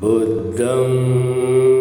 बुद्धं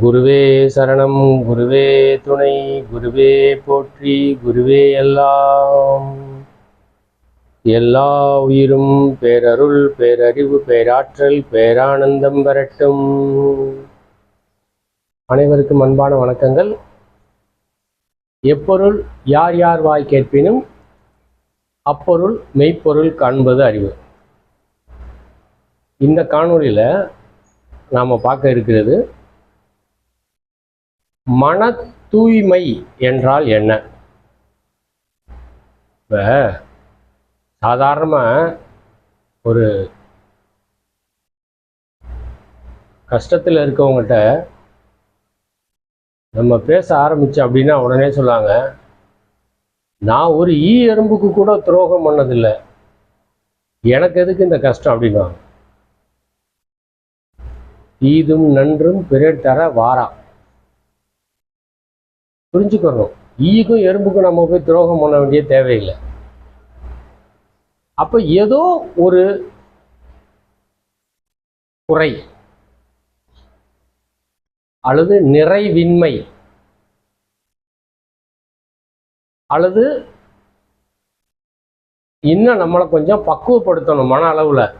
குருவே சரணம் குருவே துணை குருவே போற்றி குருவே எல்லாம். எல்லா உயிரும் பேரருள் பேரறிவு பேராற்றல் பேரானந்தம் பெறட்டும். அனைவருக்கும் அன்பான வணக்கங்கள். எப்பொருள் யார் யார் வாய் கேட்பினும் அப்பொருள் மெய்ப்பொருள் காண்பது அறிவு. இந்த காணொளியில் நாம் பார்க்க இருக்கிறது மன தூய்மை என்றால் என்ன? இப்போ சாதாரணமாக ஒரு கஷ்டத்தில் இருக்கவங்ககிட்ட நம்ம பேச ஆரம்பித்தோம் அப்படின்னா உடனே சொல்லுவாங்க நான் ஒரு ஈ எறும்புக்கு கூட துரோகம் பண்ணதில்லை. எனக்கு எதுக்கு இந்த கஷ்டம்? அப்படின்னா ஈதும் நன்றும் பிறர் தர வாரா. புரிஞ்சுக்கணும். ஈக்கும் எறும்புக்கும் நம்ம போய் துரோகம் பண்ண வேண்டிய தேவையில்லை. அப்போ ஏதோ ஒரு குறை அல்லது நிறைவின்மை அல்லது இன்னும் நம்மளை கொஞ்சம் பக்குவப்படுத்தணும் மன அளவில்.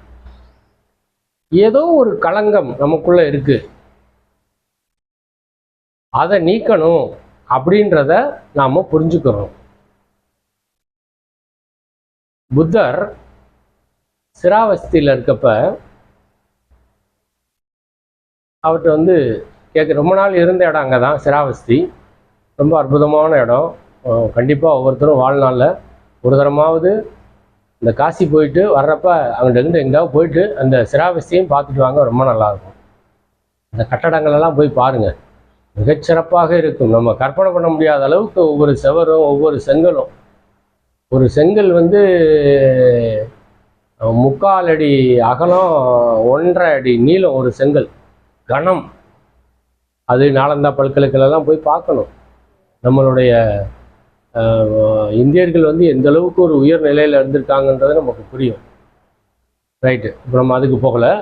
ஏதோ ஒரு களங்கம் நமக்குள்ள இருக்கு. அதை நீக்கணும். அப்படின்றத நாம் புரிஞ்சுக்கிறோம். புத்தர் சிராவஸ்தியில் இருக்கப்ப அவர்கிட்ட வந்து கேட்க ரொம்ப நாள் இருந்த இடம் அங்கே தான் சிராவஸ்தி. ரொம்ப அற்புதமான இடம். கண்டிப்பாக ஒவ்வொருத்தரும் வாழ்நாளில் ஒரு தரமாவது இந்த காசி போயிட்டு வர்றப்ப அங்கிட்ட எங்கேயாவது போயிட்டு அந்த சிராவஸ்தியும் பார்த்துட்டு வாங்க ரொம்ப நல்லாயிருக்கும் இந்த கட்டடங்களெல்லாம் போய் பாருங்கள் மிகச்சிறப்பாக இருக்கும். நம்ம கற்பனை பண்ண முடியாத அளவுக்கு ஒவ்வொரு செவரும் ஒவ்வொரு செங்கலும். ஒரு செங்கல் வந்து முக்கால் அடி அகலம் ஒன்றரை அடி நீளம் ஒரு செங்கல். கனம் அது நாலந்தா பல்கலைக்கழகம்லாம் போய் பார்க்கணும். நம்மளுடைய இந்தியர்கள் வந்து எந்த அளவுக்கு ஒரு உயர் நிலையில் இருந்திருக்காங்கன்றது நமக்கு புரியும். ரைட்டு. இப்போ நம்ம அதுக்கு போகலை.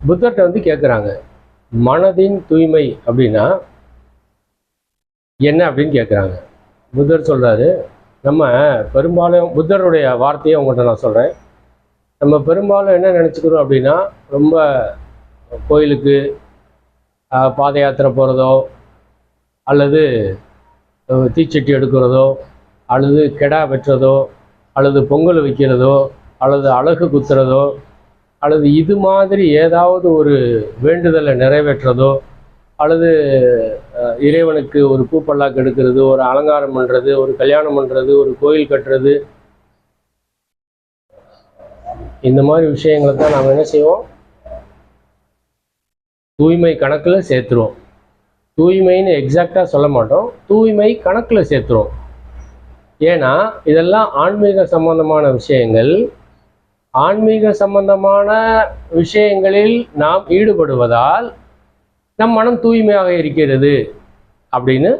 புத்தர்கிட்ட வந்து கேட்குறாங்க மனதின் தூய்மை அப்படின்னா என்ன அப்படின்னு கேட்குறாங்க புத்தர் சொல்கிறாரு நம்ம பெரும்பாலும் புத்தருடைய வார்த்தையை உங்கள்கிட்ட நான் சொல்கிறேன் நம்ம பெரும்பாலும் என்ன நினச்சிக்கிறோம் அப்படின்னா ரொம்ப கோயிலுக்கு பாத யாத்திரை போகிறதோ அல்லது தீச்சட்டி எடுக்கிறதோ அல்லது கெடா வெட்டுறதோ அல்லது பொங்கல் வைக்கிறதோ அல்லது அழகு குத்துறதோ அல்லது இது மாதிரி ஏதாவது ஒரு வேண்டுதலை நிறைவேற்றுறதோ அல்லது இறைவனுக்கு ஒரு பூப்பல்லாக்கு எடுக்கிறது ஒரு அலங்காரம் பண்ணுறது ஒரு கல்யாணம் பண்ணுறது ஒரு கோயில் கட்டுறது இந்த மாதிரி விஷயங்களை தான் நாம் என்ன செய்வோம்? தூய்மை கணக்கில் சேர்த்துருவோம். தூய்மைன்னு எக்ஸாக்டாக சொல்ல மாட்டோம். தூய்மை கணக்கில் சேர்த்துருவோம். ஏன்னா இதெல்லாம் ஆன்மீக சம்பந்தமான விஷயங்கள். ஆன்மீக சம்பந்தமான விஷயங்களில் நாம் ஈடுபடுவதால் நம் மனம் தூய்மையாக இருக்கிறது அப்படின்னு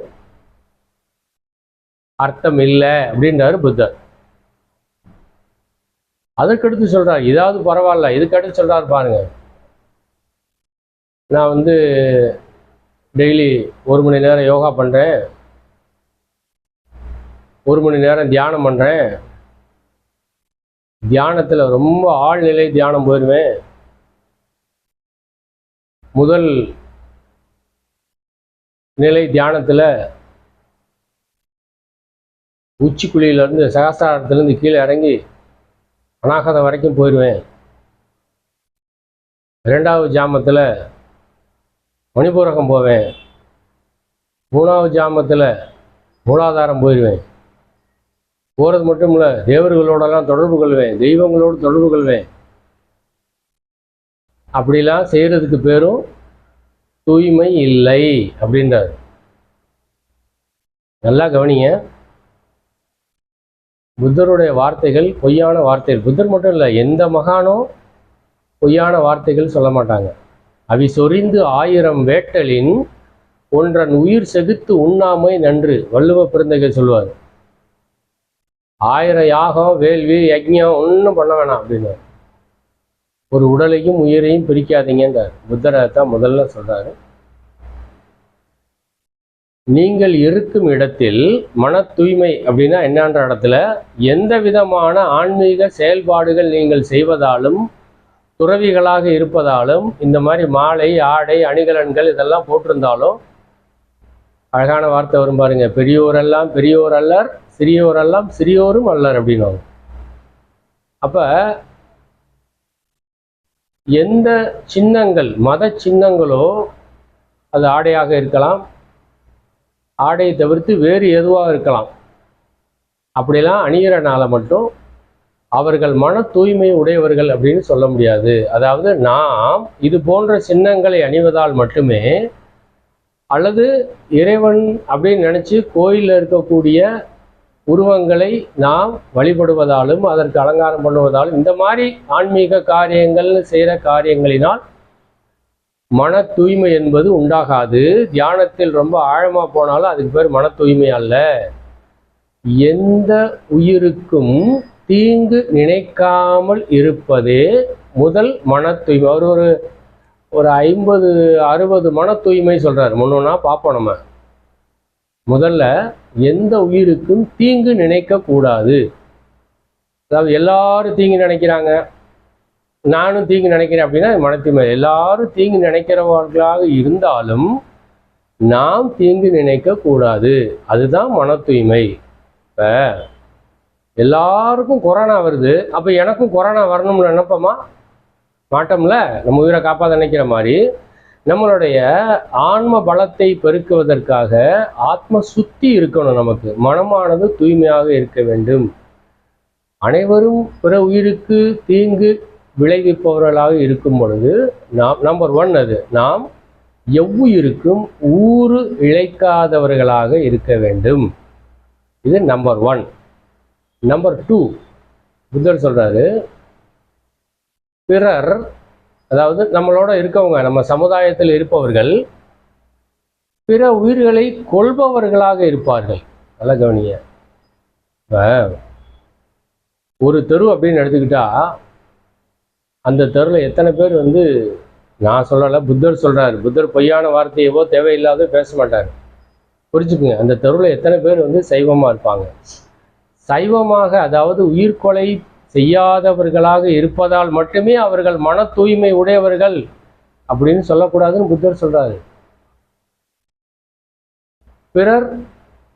அர்த்தம் இல்லை அப்படின்றாரு புத்தர். அதற்கடுத்து சொல்றார் இதாவது பரவாயில்ல இதுக்கடுத்து சொல்றாரு பாருங்க. நான் வந்து டெய்லி ஒரு மணி நேரம் யோகா பண்றேன் ஒரு மணி நேரம் தியானம் பண்றேன் தியானத்தில் ரொம்ப ஆழ்நிலை தியானம் போயிடுவேன். முதல் நிலை தியானத்தில் உச்சிக்குழியிலேருந்து சகசாரத்துலேருந்து கீழே இறங்கி அனாகதம் வரைக்கும் போயிடுவேன். ரெண்டாவது ஜாமத்தில் மணிபூரகம் போவேன். மூணாவது ஜாமத்தில் மூலாதாரம் போயிடுவேன். போகிறது மட்டும் இல்லை தேவர்களோடலாம் தொடர்பு கொள்வேன் தெய்வங்களோடு தொடர்பு கொள்வேன். அப்படிலாம் செய்கிறதுக்கு பேரும் தூய்மை இல்லை அப்படின்றார். நல்லா கவனிங்க. புத்தருடைய வார்த்தைகள் பொய்யான வார்த்தைகள். புத்தர் மட்டும் இல்லை எந்த மகானும் பொய்யான வார்த்தைகள் சொல்ல மாட்டாங்க. அவி சொரிந்து ஆயிரம் வேட்டலின் ஒன்றன் உயிர் செகுத்து உண்ணாமை நன்று வள்ளுவ பிறந்தகை சொல்லுவார். ஆயிரம் யாகம் வேள்வி யஜ்யம் ஒன்றும் பண்ண வேணாம் அப்படின்னு ஒரு உடலையும் உயிரையும் பிரிக்காதீங்கன்றார். புத்தரை தான் முதல்ல சொல்றாரு. நீங்கள் இருக்கும் இடத்தில் மன தூய்மை அப்படின்னா என்னன்ற இடத்துல எந்த விதமான ஆன்மீக செயல்பாடுகள் நீங்கள் செய்வதாலும் துறவிகளாக இருப்பதாலும் இந்த மாதிரி மாலை ஆடை அணிகலன்கள் இதெல்லாம் போட்டிருந்தாலும் அழகான வார்த்தை வரும் பாருங்க. பெரியோரெல்லாம் பெரியோர் அல்லர் சிறியோரெல்லாம் சிறியோரும் வல்லர் அப்படின்னு அப்ப எந்த சின்னங்கள் மத சின்னங்களோ அது ஆடையாக இருக்கலாம். ஆடையை தவிர்த்து வேறு எதுவாக இருக்கலாம். அப்படிலாம் அணிகிறனால மட்டும் அவர்கள் மன தூய்மை உடையவர்கள் அப்படின்னு சொல்ல முடியாது. அதாவது நாம் இது போன்ற சின்னங்களை அணிவதால் மட்டுமே அல்லது இறைவன் அப்படின்னு நினச்சி கோயிலில் இருக்கக்கூடிய உருவங்களை நாம் வழிபடுவதாலும் அதற்கு அலங்காரம் பண்ணுவதாலும் இந்த மாதிரி ஆன்மீக காரியங்கள் செய்கிற காரியங்களினால் மன தூய்மை என்பது உண்டாகாது. தியானத்தில் ரொம்ப ஆழமாக போனாலும் அதுக்கு பேர் மன தூய்மை அல்ல. எந்த உயிருக்கும் தீங்கு நினைக்காமல் இருப்பதே முதல் மன தூய்மை. அவர் ஒரு ஒரு ஐம்பது அறுபது மன தூய்மை சொல்கிறார் முன்னோன்னா பார்ப்போம் நம்ம. முதல்ல எந்த உயிருக்கும் தீங்கு நினைக்க கூடாது. அதாவது எல்லாரும் தீங்கு நினைக்கிறாங்க. நானும் தீங்கு நினைக்கிறேன் அப்படின்னா அது எல்லாரும் தீங்கு நினைக்கிறவர்களாக இருந்தாலும் நாம் தீங்கு நினைக்க கூடாது. அதுதான் மன தூய்மை இப்போ எல்லாருக்கும் கொரோனா வருது. அப்போ எனக்கும் கொரோனா வரணும்னு நினைப்போமா மாட்டோம்ல? நம்ம உயிரை காப்பாற்ற நினைக்கிற மாதிரி. நம்மளுடைய ஆன்ம பலத்தை பெருக்குவதற்காக ஆத்ம சுத்தி இருக்கணும் நமக்கு. மனமானது தூய்மையாக இருக்க வேண்டும். அனைவரும் பிற உயிருக்கு தீங்கு விளைவிப்பவர்களாக இருக்கும் பொழுது நாம் நம்பர் ஒன் அது நாம் எவ்வுயிருக்கும் ஊறு இழைக்காதவர்களாக இருக்க வேண்டும். இது நம்பர் ஒன் நம்பர் டூ புத்தர் சொல்றாரு பிறர் அதாவது நம்மளோட இருக்கவங்க நம்ம சமுதாயத்தில் இருப்பவர்கள் பிற உயிர்களை கொள்பவர்களாக இருப்பார்கள். நல்லா கவனிங்க. இப்போ ஒரு தெரு அப்படின்னு எடுத்துக்கிட்டா அந்த தெருவில் எத்தனை பேர் வந்து நான் சொல்லலை புத்தர் சொல்றாரு. புத்தர் பொய்யான வார்த்தையவோ தேவையில்லாத பேச மாட்டார். புரிஞ்சுக்குங்க. அந்த தெருவில் எத்தனை பேர் வந்து சைவமாக இருப்பாங்க? சைவமாக அதாவது உயிர்கொலை செய்யாதவர்களாக இருப்பதால் மட்டுமே அவர்கள் மன தூய்மை உடையவர்கள் அப்படின்னு சொல்லக்கூடாதுன்னு புத்தர் சொல்றாரு. பிறர்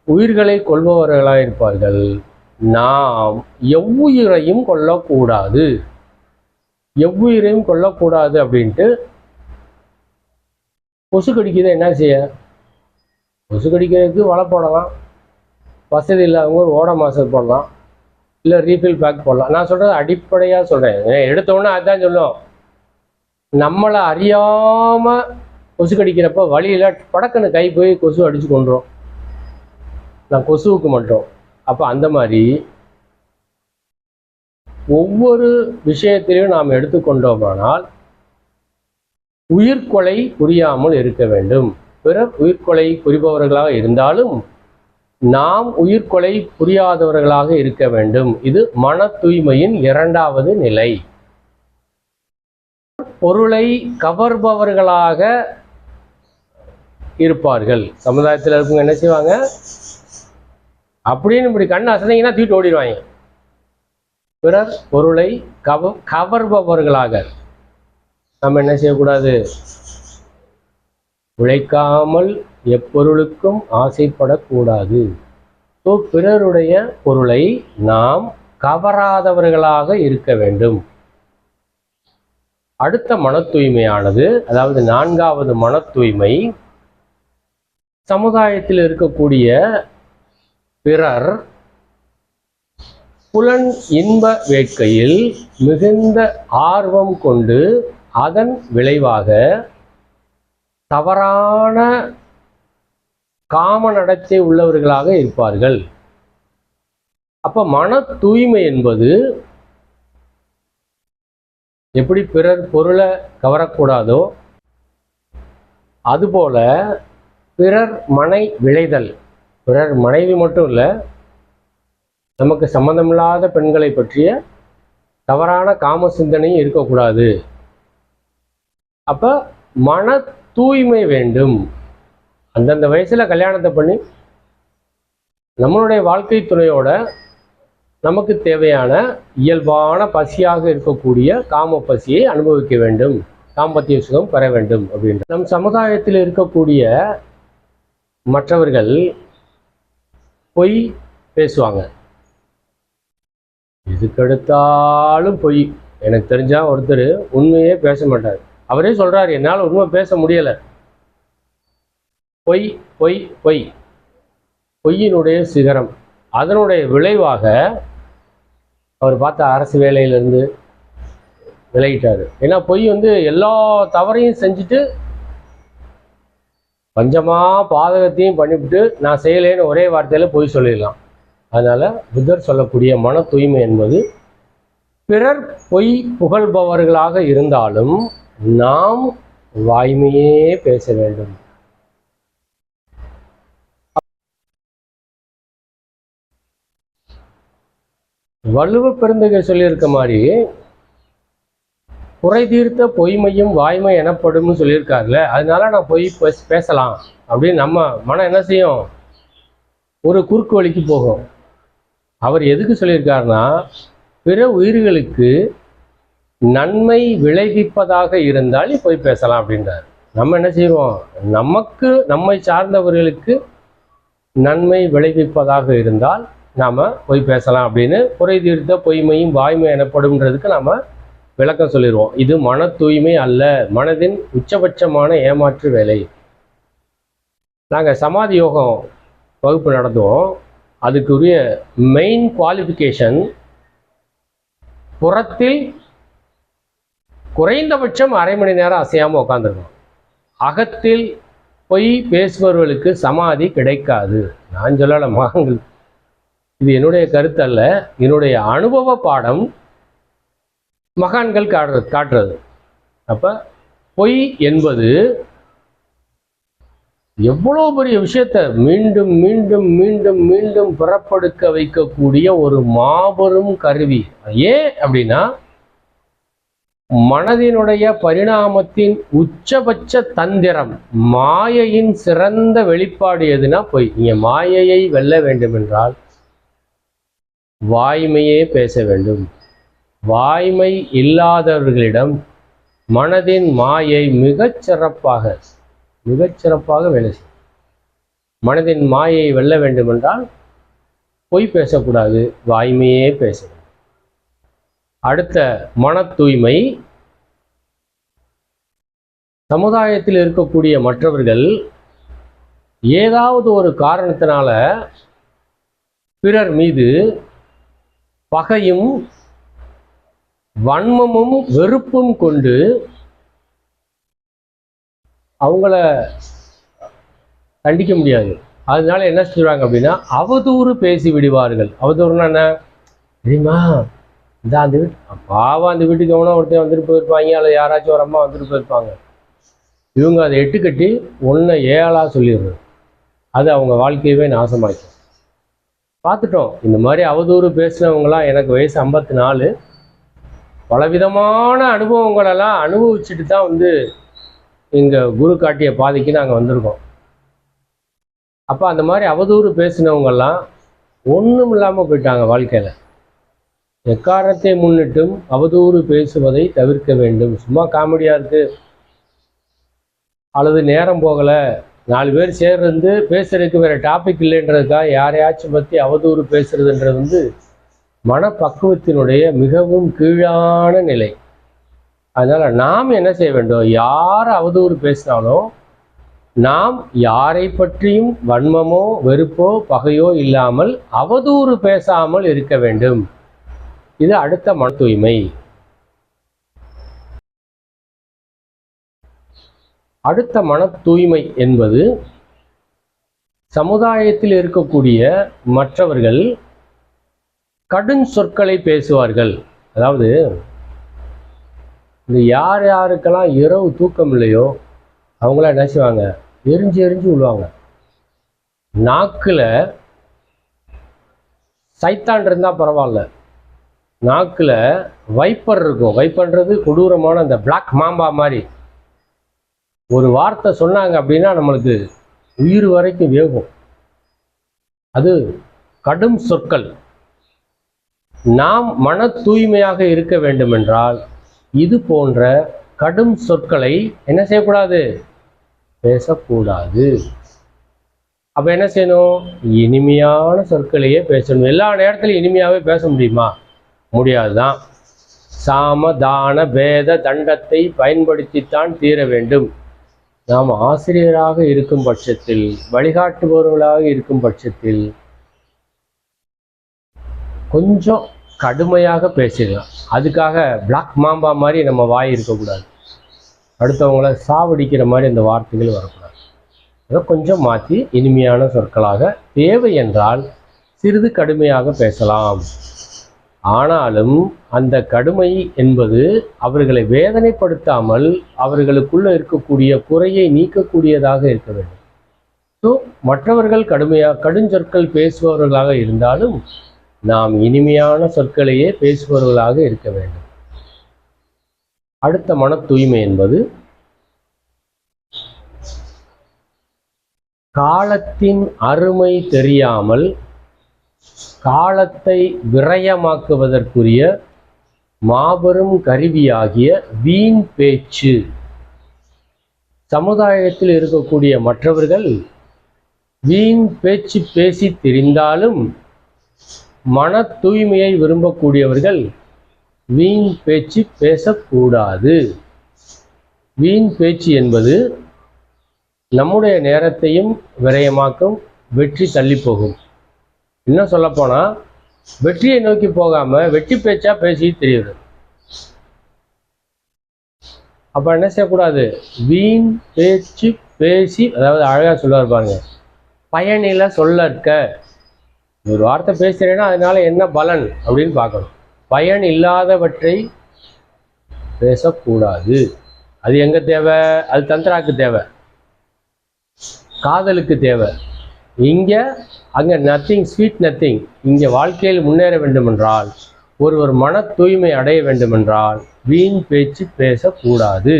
உயிர்களை கொள்பவர்களாக இருப்பார்கள் நாம் எவ்வுயிரையும் கொல்லக்கூடாது. எவ்வுயிரையும் கொல்லக்கூடாது அப்படின்ட்டு கொசு கடிக்குது என்ன செய்ய? கொசு கடிக்கிறதுக்கு வலை போடலாம். வசதி இல்லாதவங்க ஓட மாசம் போடலாம். இல்லை ரீஃபில் பேக் போடலாம். நான் சொல்கிறது அடிப்படையாக சொல்கிறேன் எடுத்தோன்னே அதுதான் சொல்லும். நம்மளை அறியாமல் கொசு கடிக்கிறப்ப வழியில் படக்குன்னு கை போய் கொசு அடித்து கொண்டுரும் நான் கொசுவுக்கு மட்டும். அப்போ அந்த மாதிரி ஒவ்வொரு விஷயத்திலையும் நாம் எடுத்துக்கொண்டோமானால் உயிர்கொலை புரியாமல் இருக்க வேண்டும். பிறர் உயிர்கொலை புரிபவர்களாக இருந்தாலும் நாம் உயிர்கொலை புரியாதவர்களாக இருக்க வேண்டும். இது மன தூய்மையின் இரண்டாவது நிலை. பொருளை கவர்பவர்களாக இருப்பார்கள். சமுதாயத்தில் இருக்கவங்க என்ன செய்வாங்க? அப்படின்னு இப்படி கண் அசைங்கன்னா தூக்கிட்டு ஓடிடுவாங்க. பிறர் பொருளை கவ கவர்பவர்களாக. நம்ம என்ன செய்யக்கூடாது? உழைக்காமல் எப்பொருளுக்கும் ஆசைப்படக்கூடாது. ஸோ பிறருடைய பொருளை நாம் கவராதவர்களாக இருக்க வேண்டும். அடுத்த மன தூய்மையானது அதாவது நான்காவது மன தூய்மை சமுதாயத்தில் இருக்கக்கூடிய பிறர் புலன் இன்ப வேட்கையில் மிகுந்த ஆர்வம் கொண்டு அதன் விளைவாக தவறான காம நடத்தை உள்ளவர்களாக இருப்பார்கள். அப்போ மன தூய்மை என்பது எப்படி பிறர் பொருளை கவரக்கூடாதோ அதுபோல பிறர் மனை விளைதல். பிறர் மனைவி மட்டும் இல்லை நமக்கு சம்பந்தமில்லாத பெண்களை பற்றிய தவறான காம சிந்தனையும் இருக்கக்கூடாது. அப்போ மன தூய்மை வேண்டும். அந்தந்த வயசில் கல்யாணத்தை பண்ணி நம்மளுடைய வாழ்க்கை துணையோட நமக்கு தேவையான இயல்பான பசியாக இருக்கக்கூடிய காம பசியை அனுபவிக்க வேண்டும். தாம்பத்திய சுகம் பெற வேண்டும் அப்படின்ற. நம் சமுதாயத்தில் இருக்கக்கூடிய மற்றவர்கள் பொய் பேசுவாங்க. எதுக்கெடுத்தாலும் பொய். எனக்கு தெரிஞ்சால் ஒருத்தர் உண்மையே பேச மாட்டார். அவரே சொல்கிறார் என்னால் உண்மை பேச முடியலை. பொய் பொய் பொய். பொய்யினுடைய சிகரம். அதனுடைய விளைவாக அவர் பார்த்த அரசு வேலையிலிருந்து விலகிட்டாரு. ஏன்னா பொய் வந்து எல்லா தவறையும் செஞ்சுட்டு பஞ்சமாக பாதகத்தையும் பண்ணிவிட்டு நான் செய்யலேன்னு ஒரே வார்த்தையில் பொய் சொல்லிடலாம். அதனால புத்தர் சொல்லக்கூடிய மன தூய்மை என்பது பிறர் பொய் புகழ்பவர்களாக இருந்தாலும் நாம் வாய்மையே பேச வேண்டும். வள்ளுவ பெருந்தகை சொல்லியிருக்க மாதிரி குறை தீர்த்த பொய்மையும் வாய்மை எனப்படும்னு சொல்லியிருக்காருல்ல. அதனால நான் பொய் பேசலாம். அப்படின்னு நம்ம மனம் என்ன செய்யும்? ஒரு குறுக்கு வழிக்கு போகும். அவர் எதுக்கு சொல்லியிருக்காருன்னா பிற உயிர்களுக்கு நன்மை விளைவிப்பதாக இருந்தால் போய் பேசலாம் அப்படின்றார். நம்ம என்ன செய்வோம்? நமக்கு நம்மை சார்ந்தவர்களுக்கு நன்மை விளைவிப்பதாக இருந்தால் நாம போய் பேசலாம் அப்படின்னு குறை தீர்த்த பொய்மையும் வாய்மை எனப்படும்ன்றதுக்கு நாம விளக்கம் சொல்லிடுவோம் இது மன தூய்மை அல்ல மனதின் உச்சபட்சமான ஏமாற்று வேலை. நாங்கள் சமாதி யோகம் வகுப்பு நடத்துவோம். அதுக்குரிய மெயின் குவாலிஃபிகேஷன் புறத்தில் குறைந்தபட்சம் அரை மணி நேரம் அசையாமல் உட்காந்துருக்கோம் அகத்தில் பொய் பேசுபவர்களுக்கு சமாதி கிடைக்காது. நான் சொல்லலை உங்களுக்கு இது என்னுடைய கருத்து அல்ல. என்னுடைய அனுபவ பாடம் மகான்கள் காட்டுறது காட்டுறது. அப்ப பொய் என்பது எவ்வளோ பெரிய விஷயத்தை மீண்டும் மீண்டும் மீண்டும் மீண்டும் பிறப்படுக்க வைக்கக்கூடிய ஒரு மாபெரும் கருவி. ஏன் அப்படின்னா மனதினுடைய பரிணாமத்தின் உச்சபட்ச தந்திரம் மாயையின் சிறந்த வெளிப்பாடு எதுனா பொய். நீங்க மாயையை வெல்ல வேண்டும் என்றால் வாய்மையே பேச வேண்டும். வாய்மை இல்லாதவர்களிடம் மனதின் மாயை மிகச் சிறப்பாக மிகச் சிறப்பாக வேலை செய்யும். மனதின் மாயை வெல்ல வேண்டுமென்றால் பொய் பேசக்கூடாது வாய்மையே பேச அடுத்த மன தூய்மை. சமுதாயத்தில் இருக்கக்கூடிய மற்றவர்கள் ஏதாவது ஒரு காரணத்தினால பிறர் மீது பகையும் வன்மமும் வெறுப்பும் கொண்டு அவங்கள கண்டிக்க முடியாது. அதனால என்ன செய்வாங்க அப்படின்னா அவதூறு பேசி விடுவார்கள். அவதூறுனா என்ன? தெரியுமா? இந்த அந்த வீட்டு பாவம் அந்த வீட்டுக்கு எவனோ ஒருத்தன் வந்துட்டு போயிருப்பாங்க அல்லது யாராச்சும் ஒரு அம்மா வந்துட்டு போயிருப்பாங்க. இவங்க அதை எட்டு கட்டி ஒன்றை ஏழாக சொல்லிடுறது அது அவங்க வாழ்க்கையவே நாசமாக்கும் பார்த்துட்டோம். இந்த மாதிரி அவதூறு பேசினவங்களாம் எனக்கு வயசு ஐம்பத்தி நாலு பலவிதமான அனுபவங்களெல்லாம் அனுபவிச்சுட்டு தான் வந்து எங்கள் குரு காட்டிய பாதைக்கு நாங்கள் வந்திருக்கோம். அப்போ அந்த மாதிரி அவதூறு பேசினவங்கெல்லாம் ஒன்றும் இல்லாமல் போயிட்டாங்க வாழ்க்கையில். எக்காரணத்தை முன்னிட்டும் அவதூறு பேசுவதை தவிர்க்க வேண்டும். சும்மா காமெடியாக இருக்குது அல்லது நேரம் போகலை. நாலு பேர் சேர்ந்து பேசுறதுக்கு வேற டாபிக் இல்லைன்றதுக்காக யாரையாச்சும் பற்றி அவதூறு பேசுறதுன்றது வந்து மனப்பக்குவத்தினுடைய மிகவும் கீழான நிலை. அதனால நாம் என்ன செய்ய வேண்டும்? யார் அவதூறு பேசினாலும் நாம் யாரை பற்றியும் வன்மமோ வெறுப்போ பகையோ இல்லாமல் அவதூறு பேசாமல் இருக்க வேண்டும். இது அடுத்த மன தூய்மை. அடுத்த மன தூய்மை என்பது சமுதாயத்தில் இருக்கக்கூடிய மற்றவர்கள் கடும் சொற்களை பேசுவார்கள். அதாவது இந்த யார் யாருக்கெல்லாம் இரவு தூக்கம் இல்லையோ அவங்களாம் என்ன செய்வாங்க? எரிஞ்சு எரிஞ்சு விழுவாங்க நாக்கில் சைத்தான் இருந்தால் பரவாயில்ல. நாக்கில் வைப்பர் இருக்கும். வைப்பர்ன்றது கொடூரமான அந்த பிளாக் மாம்பா மாதிரி. ஒரு வார்த்தை சொன்னாங்க அப்படின்னா நம்மளுக்கு உயிர் வரைக்கும் வேகும். அது கடும் சொற்கள். நாம் மன தூய்மையாக இருக்க வேண்டுமென்றால் இது போன்ற கடும் சொற்களை என்ன செய்யக்கூடாது? பேசக்கூடாது. அப்ப என்ன செய்யணும்? இனிமையான சொற்களையே பேசணும். எல்லா நேரத்திலும் இனிமையாகவே பேச முடியுமா? முடியாதுதான். சாம தான பேத தண்டத்தை பயன்படுத்தித்தான் தீர வேண்டும். நாம் ஆசிரியராக இருக்கும் பட்சத்தில் வழிகாட்டுபவர்களாக இருக்கும் பட்சத்தில் கொஞ்சம் கடுமையாக பேசிடலாம். அதுக்காக பிளாக் மாம்பா மாதிரி நம்ம வாய் இருக்கக்கூடாது. அடுத்தவங்கள சாவடிக்கிற மாதிரி அந்த வார்த்தைகள் வரக்கூடாது. அதை கொஞ்சம் மாற்றி இனிமையான சொற்களாக தேவை என்றால் சிறிது கடுமையாக பேசலாம். ஆனாலும் அந்த கடுமை என்பது அவர்களை வேதனைப்படுத்தாமல் அவர்களுக்குள்ள இருக்கக்கூடிய குறையை நீக்கக்கூடியதாக இருக்க வேண்டும். ஸோ மற்றவர்கள் கடுமையாக கடுஞ்சொற்கள் பேசுபவர்களாக இருந்தாலும் நாம் இனிமையான சொற்களையே பேசுபவர்களாக இருக்க வேண்டும். அடுத்த மன தூய்மை என்பது காலத்தின் அருமை தெரியாமல் காலத்தை விரயமாக்குவதற்குரிய மாபெரும் கருவியாகிய வீண் பேச்சு. சமுதாயத்தில் இருக்கக்கூடிய மற்றவர்கள் வீண் பேச்சு பேசி தெரிந்தாலும் மன தூய்மையை விரும்பக்கூடியவர்கள் வீண் பேச்சு பேசக்கூடாது. வீண் பேச்சு என்பது நம்முடைய நேரத்தையும் விரயமாக்கும் வெற்றி தள்ளிப்போகும். இன்னும் சொல்லப்போனால் வெற்றியை நோக்கி போகாமல் வெற்றி பேச்சா பேசி தெரியுது. அப்போ என்ன செய்யக்கூடாது? வீண் பேச்சு பேசி அதாவது அழகாக சொல்லுவார் பாருங்க சொல்ல இருக்க ஒரு வார்த்தை பேசுகிறேன்னா அதனால என்ன பலன் அப்படின்னு பார்க்கணும். பயன் இல்லாதவற்றை பேசக்கூடாது. அது எங்கே தேவை? அது தந்திராக்கு தேவை. காதலுக்கு தேவை. இங்கே அங்கே நத்திங் ஸ்வீட் நத்திங் இங்கே வாழ்க்கையில் முன்னேற வேண்டுமென்றால் ஒருவர் மன தூய்மை அடைய வேண்டுமென்றால் வீண் பேச்சு பேசக்கூடாது.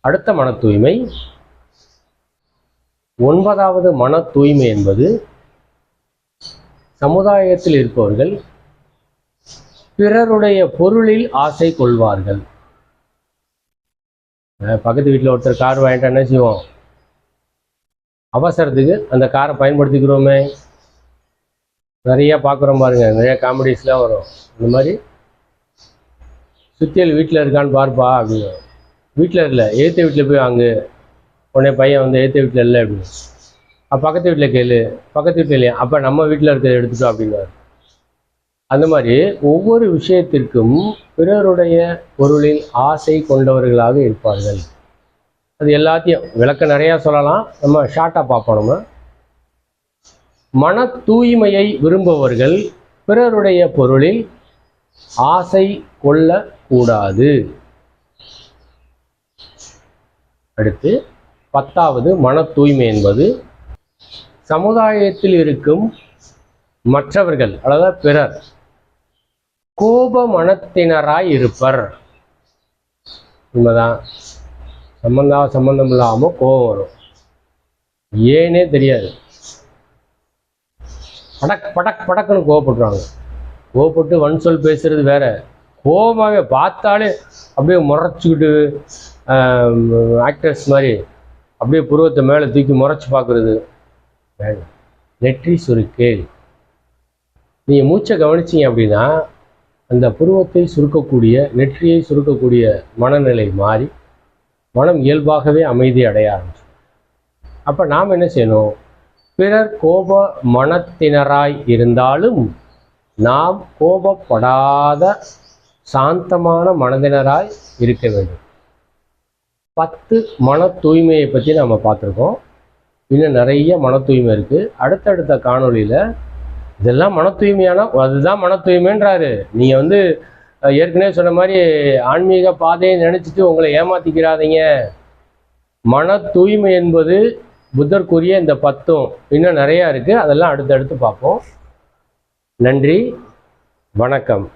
அடுத்த மன தூய்மை. ஒன்பதாவது மன தூய்மை என்பது சமுதாயத்தில் இருப்பவர்கள் பிறருடைய பொருளில் ஆசை கொள்வார்கள். பக்கத்து வீட்டில் ஒருத்தர் கார் வாங்கிட்டா என்ன செய்வோம்? அவசரத்துக்கு அந்த காரை பயன்படுத்திக்கிறோமே. நிறையா பார்க்குறோம் பாருங்க. நிறைய காமெடிஸ்லாம் வரும். இந்த மாதிரி சுத்தியல் வீட்டில் இருக்கான்னு பார்ப்பா அப்படின்னு. வீட்டில் இல்லை எழுத்த வீட்டில் போய் வாங்கு. உடனே பையன் வந்து எழுத்த வீட்டில் இல்லை அப்படின்னு. அப்போ பக்கத்து வீட்டில் கேளு. பக்கத்து வீட்டில் இல்லையா? அப்போ நம்ம வீட்டில் இருக்கிறத எடுத்துட்டோம் அப்படின்னாரு அந்த மாதிரி ஒவ்வொரு விஷயத்திற்கும் பிறருடைய பொருளில் ஆசை கொண்டவர்களாக இருப்பார்கள். அது எல்லாத்தையும் விளக்க நிறையா சொல்லலாம். நம்ம ஷார்ட்டாக பார்ப்போம் நம்ம. மன தூய்மையை விரும்புபவர்கள் பிறருடைய பொருளில் ஆசை கொள்ளக்கூடாது. அடுத்து பத்தாவது மன தூய்மை என்பது சமுதாயத்தில் இருக்கும் மற்றவர்கள் அல்லது பிறர் கோப மனத்தினராய் இருப்பர் உண்மைதான். சம்பந்தா சம்பந்தம் இல்லாமல் கோபம் வரும். ஏனே தெரியாது. படக் படக் படக்குன்னு கோவப்படுறாங்க கோவப்பட்டு வன் சொல் பேசுறது வேற. கோபமாகவே பார்த்தாலே அப்படியே முறைச்சிக்கிட்டு ஆக்டர்ஸ் மாதிரி அப்படியே புருவத்தை மேலே தூக்கி முறைச்சி பார்க்குறது வேண்டாம் நெற்றி சுருக்கேல் நீங்கள் மூச்சை கவனிச்சீங்க அப்படின்னா அந்த புருவத்தை சுருக்கக்கூடிய நெற்றியை சுருக்கக்கூடிய மனநிலை மாறி மனம் இயல்பாகவே அமைதி அடைய ஆரம்பிச்சு அப்போ நாம் என்ன செய்யணும்? பிறர் கோப மனத்தினராய் இருந்தாலும் நாம் கோபப்படாத சாந்தமான மனதினராய் இருக்க வேண்டும். பத்து மன தூய்மையை பற்றி நம்ம பார்த்துருக்கோம். இன்னும் நிறைய மன தூய்மை இருக்குது அடுத்தடுத்த காணொளியில் இதெல்லாம் மன தூய்மையான அதுதான் மன தூய்மைன்றாரு. நீங்கள் வந்து ஏற்கனவே சொன்ன மாதிரி ஆன்மீக பாதையை நினச்சிட்டு உங்களை ஏமாத்திக்கிறாதீங்க. மன தூய்மை என்பது புத்தர்க்குரிய இந்த பத்தும். இன்னும் நிறையா இருக்குது அதெல்லாம் அடுத்தடுத்து பார்ப்போம். நன்றி. வணக்கம்.